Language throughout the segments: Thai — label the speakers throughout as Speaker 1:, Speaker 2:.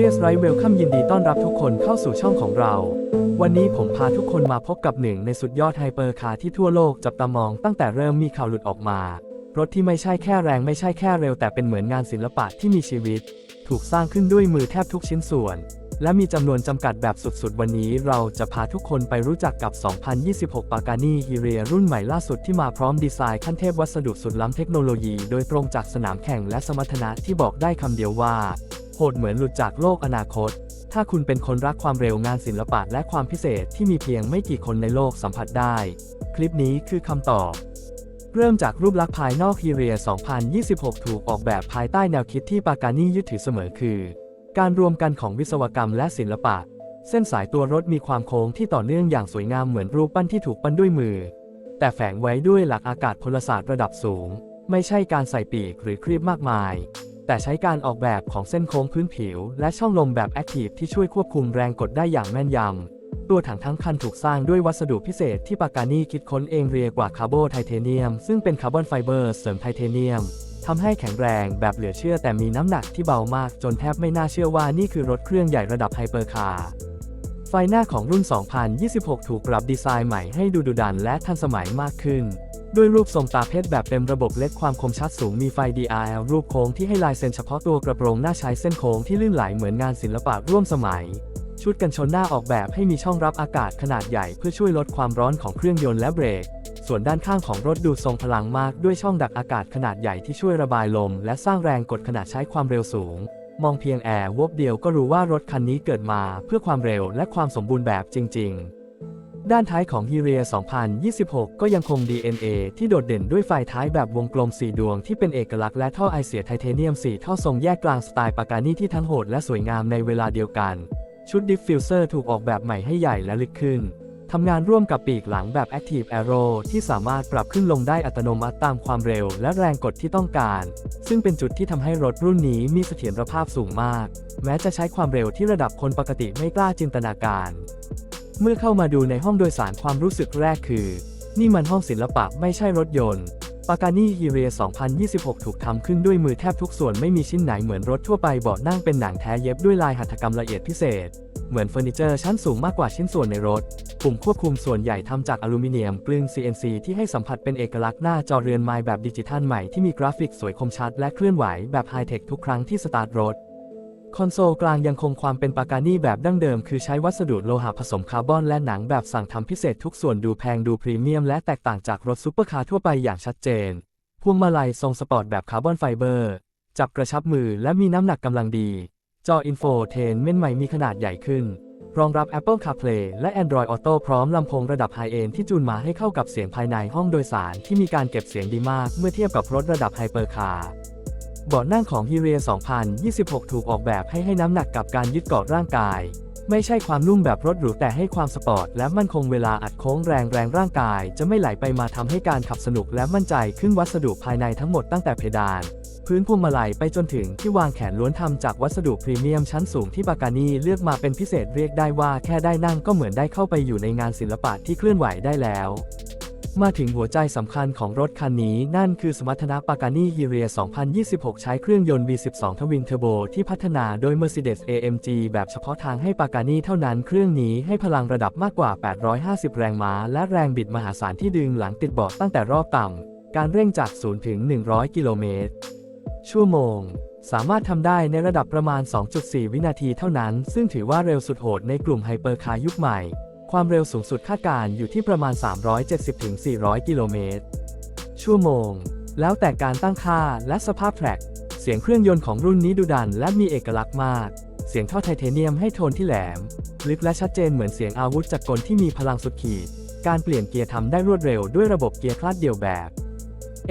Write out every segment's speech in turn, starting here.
Speaker 1: เรียสไรเวลคัมยินดีต้อนรับทุกคนเข้าสู่ช่องของเรา วันนี้ผมพาทุกคนมาพบกับหนึ่งในสุดยอดไฮเปอร์คาร์ที่ทั่วโลกจับตามองตั้งแต่เริ่มมีข่าวหลุดออกมา รถที่ไม่ใช่แค่แรงไม่ใช่แค่เร็วแต่เป็นเหมือนงานศิลปะที่มีชีวิต ถูกสร้างขึ้นด้วยมือแทบทุกชิ้นส่วน และมีจำนวนจำกัดแบบสุดๆ วันนี้เราจะพาทุกคนไปรู้จักกับ 2026 ปากานีฮีเรียรุ่นใหม่ล่าสุดที่มาพร้อมดีไซน์ขั้นเทพวัสดุสุดล้ำเทคโนโลยี โดยตรงจากสนามแข่งและสมรรถนะที่บอกได้คำเดียวว่า โหดเหมือนหลุดจากโลกอนาคต ถ้าคุณเป็นคนรักความเร็วงานศิลปะและความพิเศษที่มีเพียงไม่กี่คนในโลกสัมผัสได้ คลิปนี้คือคำตอบ เริ่มจากรูปลักษณ์ภายนอกฮีเรีย 2026 ถูกออกแบบภายใต้แนวคิดที่ปากานี่ยึดถือเสมอคือ การรวมกันของวิศวกรรมและศิลปะ เส้นสายตัวรถมีความโค้งที่ต่อเนื่องอย่างสวยงามเหมือนรูปปั้นที่ถูกปั้นด้วยมือ แต่แฝงไว้ด้วยหลักอากาศพลศาสตร์ระดับสูง ไม่ใช่การใส่ปีกหรือครีบมากมาย แต่ใช้การออกแบบของเส้นโค้งพื้นผิว และช่องลมแบบแอคทีฟที่ช่วยควบคุมแรงกดได้อย่างแม่นยำ ตัวถังทั้งคันถูกสร้างด้วยวัสดุพิเศษที่ปากานี่คิดค้นเองเรียกว่าคาร์โบไทเทเนียม ซึ่งเป็นคาร์บอนไฟเบอร์เสริมไทเทเนียมทำให้แข็งแรงแบบเหลือเชื่อแต่มีน้ำหนักที่เบามาก จนแทบไม่น่าเชื่อว่านี่คือรถเครื่องใหญ่ระดับไฮเปอร์คาร์ไฟหน้าของรุ่น 2026 ถูกปรับดีไซน์ใหม่ให้ดูดุดันและทันสมัยมากขึ้น ด้วยรูปทรงตาเพชรแบบเต็มระบบเล็กความคมชัดสูงมีไฟ DRL รูปโค้งที่ให้ลายเซ็นเฉพาะตัวกระโปรงหน้าใช้เส้นโค้งที่ลื่นไหลเหมือนงานศิลปะร่วมสมัย ชุดกันชนหน้าออกแบบให้มีช่องรับอากาศขนาดใหญ่เพื่อช่วยลดความร้อนของเครื่องยนต์และเบรก ส่วนด้านข้างของรถดูทรงพลังมากด้วยช่องดักอากาศขนาดใหญ่ที่ช่วยระบายลม และสร้างแรงกดขณะใช้ความเร็วสูง มองเพียงแอร์วบเดียวก็รู้ว่ารถคันนี้เกิดมาเพื่อความเร็วและความสมบูรณ์แบบจริง ๆ ด้านท้ายของ h e r i a 2026 ก็ยังคง DNA ที่โดดเด่นด้วยไฟท้ายแบบวงกลม 4 ดวงที่เป็นเอกลักษณ์และท่อไอเสียไทเทเนียม 4 ท่อทรงแยกกลางสไตล์ปากานี่ที่ทั้งโหดและสวยงามในเวลาเดียวกัน ชุดดิฟฟิวเซอร์ถูกออกแบบใหม่ให้ใหญ่และลึกขึ้นทำงานร่วมกับปีกหลังแบบ Active Aero ที่สามารถปรับขึ้นลงได้อัตโนมัติตามความเร็วและแรงกดที่ต้องการ ซึ่งเป็นจุดที่ทำให้รถรุ่นนี้มีเสถียรภาพสูงมาก แม้จะใช้ความเร็วที่ระดับคนปกติไม่กล้าจินตนาการ เมื่อเข้ามาดูในห้องโดยสารความรู้สึกแรกคือ นี่มันห้องศิลปะไม่ใช่รถยนต์ปากานี่ฮีเรีย 2026 ถูกทำขึ้นด้วยมือแทบทุกส่วนไม่มีชิ้นไหนเหมือนรถทั่วไปเบาะนั่งเป็นหนังแท้เย็บด้วยลายหัตถกรรมละเอียดพิเศษ เหมือนเฟอร์นิเจอร์ชั้นสูงมากกว่าชิ้นส่วนในรถ ปุ่มควบคุมส่วนใหญ่ทำจากอลูมิเนียมกลึง CNC ที่ให้สัมผัสเป็นเอกลักษณ์หน้าจอเรือนไม้แบบดิจิทัลใหม่ที่มีกราฟิกสวยคมชัดและเคลื่อนไหวแบบไฮเทคทุกครั้งที่สตาร์ทรถ คอนโซลกลางยังคงความเป็นปากานี่แบบดั้งเดิม คือใช้วัสดุโลหะผสมคาร์บอนและหนังแบบสั่งทำพิเศษทุกส่วนดูแพงดูพรีเมียมและแตกต่างจากรถซุปเปอร์คาร์ทั่วไปอย่างชัดเจน พวงมาลัยทรงสปอร์ตแบบคาร์บอนไฟเบอร์ จับกระชับมือและมีน้ำหนักกำลังดี จออินโฟเทนเมนใหม่มีขนาดใหญ่ขึ้น รองรับ Apple CarPlay และ Android Auto พร้อมลำโพงระดับไฮเอนที่จูนมาให้เข้ากับเสียงภายในห้องโดยสารที่มีการเก็บเสียงดีมากเมื่อเทียบกับรถระดับไฮเปอร์คาร์ เบาะนั่งของ h e r i a 2026 ถูกออกแบบให้ให้น้ำหนักกับการยึดเกาะร่างกาย ไม่ใช่ความนุ่มแบบรถหรูแต่ให้ความสปอร์ตและมั่นคงเวลาอัดโค้งแรงแรงร่างกาย จะไม่ไหลไปมาทำให้การขับสนุกและมั่นใจขึ้นวัสดุภายในทั้งหมดตั้งแต่เพดาน พื้นพวงมาลัยไปจนถึงที่วางแขนล้วนทำจากวัสดุพรีเมียมชั้นสูงที่ปากานีเลือกมาเป็นพิเศษเรียกได้ว่าแค่ได้นั่งก็เหมือนได้เข้าไปอยู่ในงานศิลปะที่เคลื่อนไหวได้แล้ว มาถึงหัวใจสำคัญของรถคันนี้นั่นคือสมรรถนะปากานี่ฮีเรีย 2026 ใช้เครื่องยนต์ V12 ทวินเทอร์โบที่พัฒนาโดย Mercedes-AMG แบบเฉพาะทางให้ปากานี่เท่านั้นเครื่องนี้ให้พลังระดับมากกว่า 850 แรงม้า และแรงบิดมหาศาลที่ดึงหลังติดเบาะตั้งแต่รอบต่ำ การเร่งจาก 0 ถึง 100 กิโลเมตร ชั่วโมง สามารถทำได้ในระดับประมาณ 2.4 วินาทีเท่านั้น ซึ่งถือว่าเร็วสุดโหดในกลุ่มไฮเปอร์คาร์ยุคใหม่ ความเร็วสูงสุดคาดการณ์อยู่ที่ประมาณ 370-400 กิโลเมตร ชั่วโมง แล้วแต่การตั้งค่าและสภาพแทร็ก เสียงเครื่องยนต์ของรุ่นนี้ดุดันและมีเอกลักษณ์มาก เสียงท่อไทเทเนียมให้โทนที่แหลม ลึกและชัดเจนเหมือนเสียงอาวุธจักรกลที่มีพลังสุดขีด การเปลี่ยนเกียร์ทำได้รวดเร็วด้วยระบบเกียร์คลาดเดี่ยวแบบ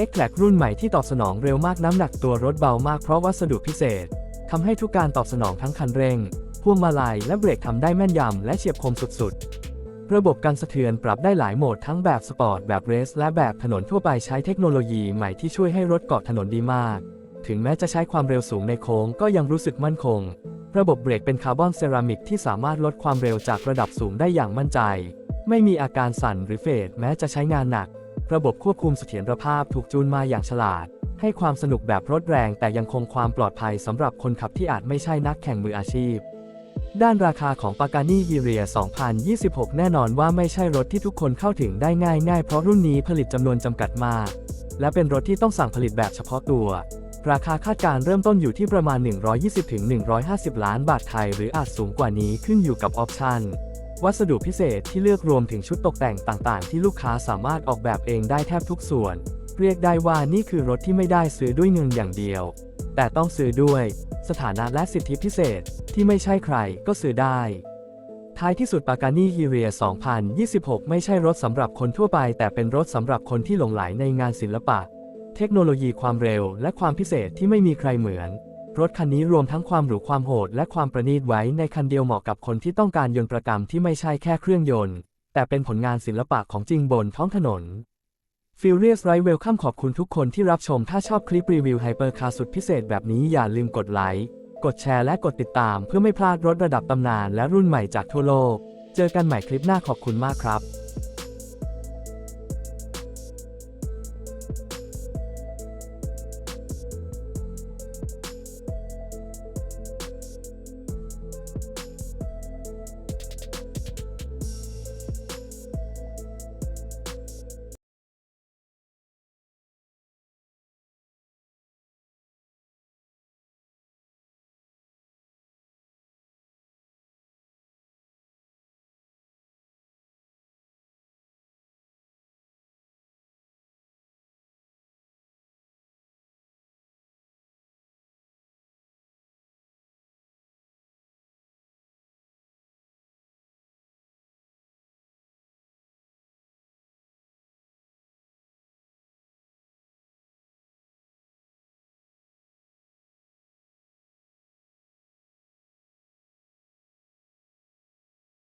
Speaker 1: x t r a c รุ่นใหม่ที่ตอบสนองเร็วมากน้ำหนักตัวรถเบามากเพราะวัสดุพิเศษทำให้ทุกการตอบสนองทั้งคันเร่งพวงมาลัยและเบรกทำได้แม่นยำและเฉียบคมสุดๆ ระบบการสะเทือนปรับได้หลายโหมดทั้งแบบสปอร์ตแบบเรส และแบบถนนทั่วไปใช้เทคโนโลยีใหม่ที่ช่วยให้รถเกาะถนนดีมาก ถึงแม้จะใช้ความเร็วสูงในโค้งก็ยังรู้สึกมั่นคง ระบบเบรกเป็นคาร์บอนเซรามิกที่สามารถลดความเร็วจากระดับสูงได้อย่างมั่นใจ ไม่มีอาการสั่นหรือเฟดแม้จะใช้งานหนัก ระบบควบคุมเสถียรภาพถูกจูนมาอย่างฉลาด ให้ความสนุกแบบรถแรงแต่ยังคงความปลอดภัยสำหรับคนขับที่อาจไม่ใช่นักแข่งมืออาชีพ ด้านราคาของ Pagani h i r i a 2026 แน่นอนว่าไม่ใช่รถที่ทุกคนเข้าถึงได้ง่ายๆเพราะรุ่นนี้ผลิตจำนวนจำกัดมาก และเป็นรถที่ต้องสั่งผลิตแบบเฉพาะตัว ราคาคาดการเริ่มต้นอยู่ที่ประมาณ 120-150 ล้านบาทไทย หรืออาจสูงกว่านี้ขึ้นอยู่กับออปชั่นวัสดุพิเศษที่เลือกรวมถึงชุดตกแต่งต่างๆ ที่ลูกค้าสามารถออกแบบเองได้แทบทุกส่วน เรียกได้ว่านี่คือรถที่ไม่ได้ซื้อด้วยเงินอย่างเดียว แต่ต้องซื้อด้วย สถานะและสิทธิพิเศษที่ไม่ใช่ใครก็ซื้อได้ ท้ายที่สุดปากานี่ฮีเรีย 2026 ไม่ใช่รถสำหรับคนทั่วไป แต่เป็นรถสำหรับคนที่หลงไหลในงานศิลปะ เทคโนโลยีความเร็ว และความพิเศษที่ไม่มีใครเหมือน รถคันนี้รวมทั้งความหรูความโหด และความประณีตไว้ในคันเดียวเหมาะกับคนที่ต้องการยนต์ประกรรมที่ไม่ใช่แค่เครื่องยนต์ แต่เป็นผลงานศิลปะของจริงบนท้องถนน Furious Ride Welcome ขอบคุณทุกคนที่รับชม ถ้าชอบคลิปรีวิวไฮเปอร์คาร์สุดพิเศษแบบนี้อย่าลืมกดไลค์ กดแชร์และกดติดตามเพื่อไม่พลาดรถระดับตำนานและรุ่นใหม่จากทั่วโลก เจอกันใหม่คลิปหน้าขอบคุณมากครับ